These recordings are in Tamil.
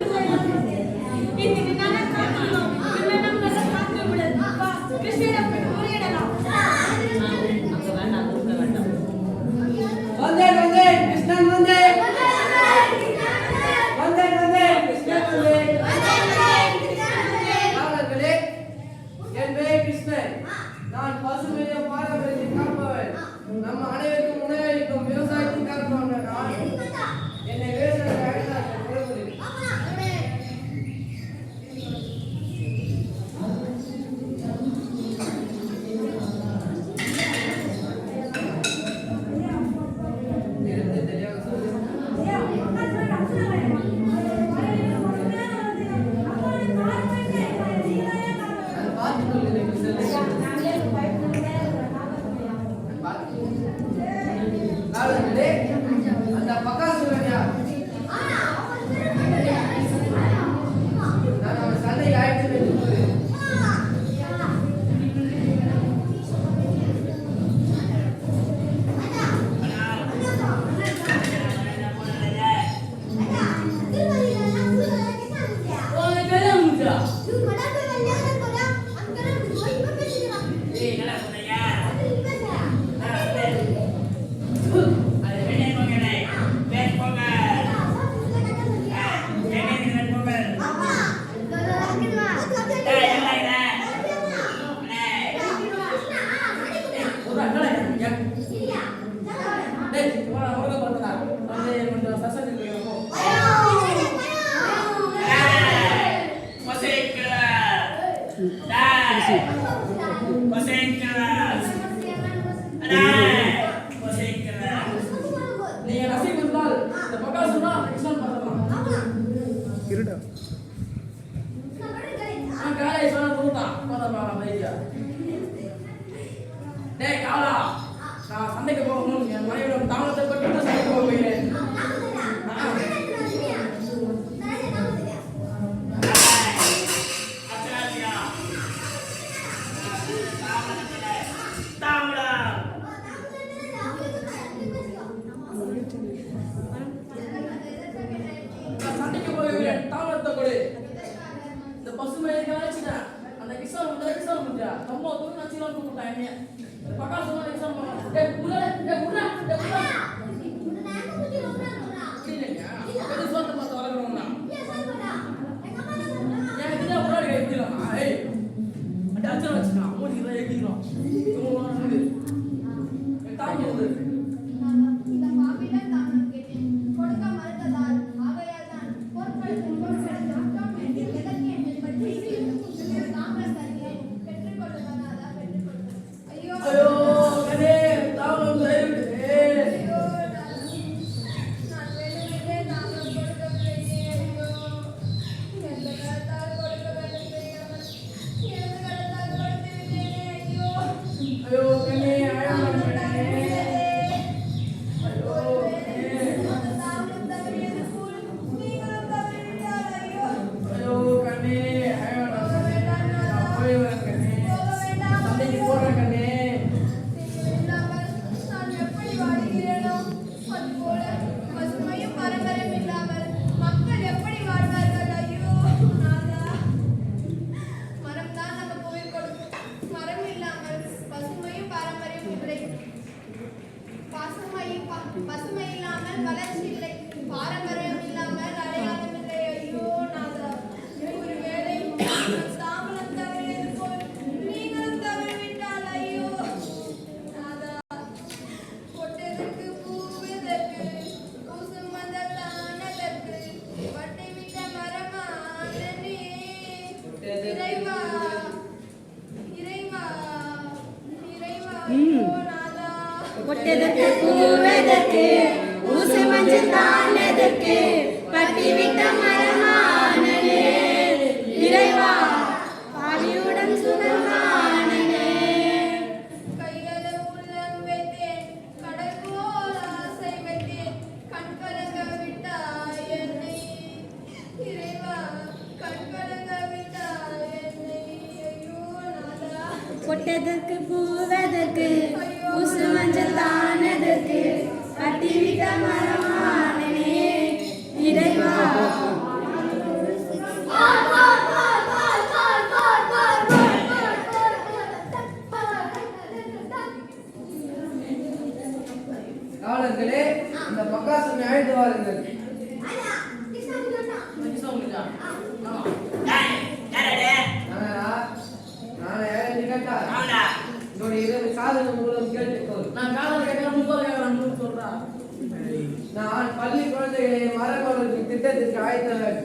Thank you. போகணும் என் மனைவியோட தாமதத்தை பற்றி தான் சண்டை போக போயிடுறேன் அந்த எக்ஸாம் அந்த எக்ஸாம் முடியா ரொம்ப தூரம் நச்சுலாம் கூப்பிட்டாங்க பக்கா சொன்ன எக்ஸாம் ஒட்டெதற்கு பூவெதற்கு ஊசு மஞ்சள் தான் எதற்கு பட்டி விட்ட மரமானே இறைவா பாலியுடன் சுகமானே பூவே அந்த பக்காசு ஆயிட்டு வாருங்கள் நான் பள்ளி குழந்தைகளை மரபவர்களுக்கு திட்டத்திற்கு ஆயத்தவன்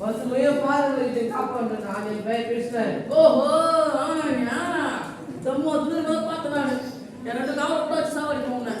பசுமையும் பாரம்பரியத்தை காப்பாற்று நான் என் பெயர் கிருஷ்ணன் ஓஹோ ஆமாங்க ரொம்ப தூரமாக பார்த்து நான். ரெண்டு காவல் சாவடிப்போம் நான்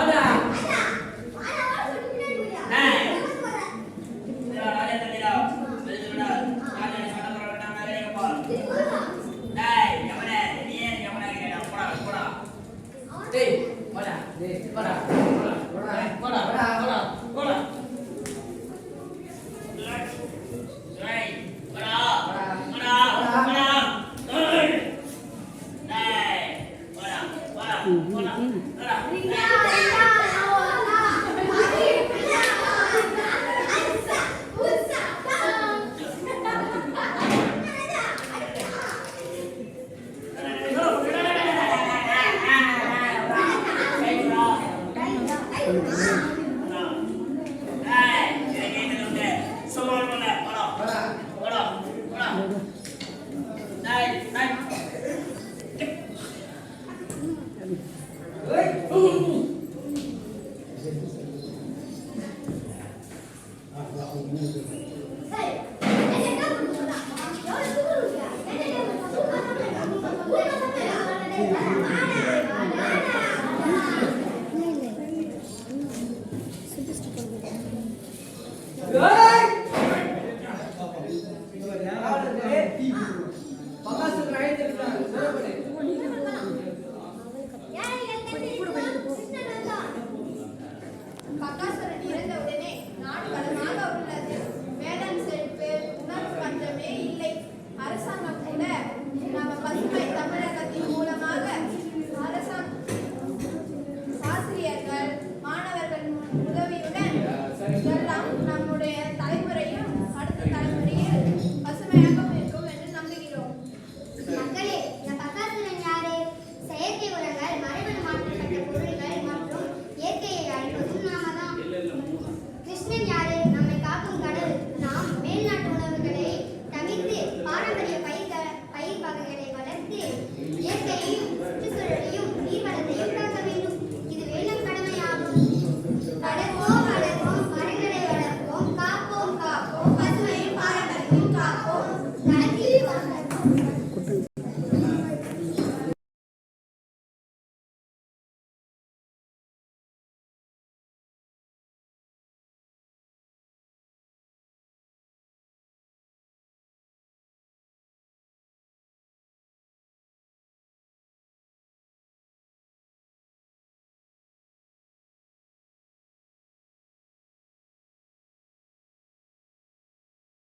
Thank you. Gracias.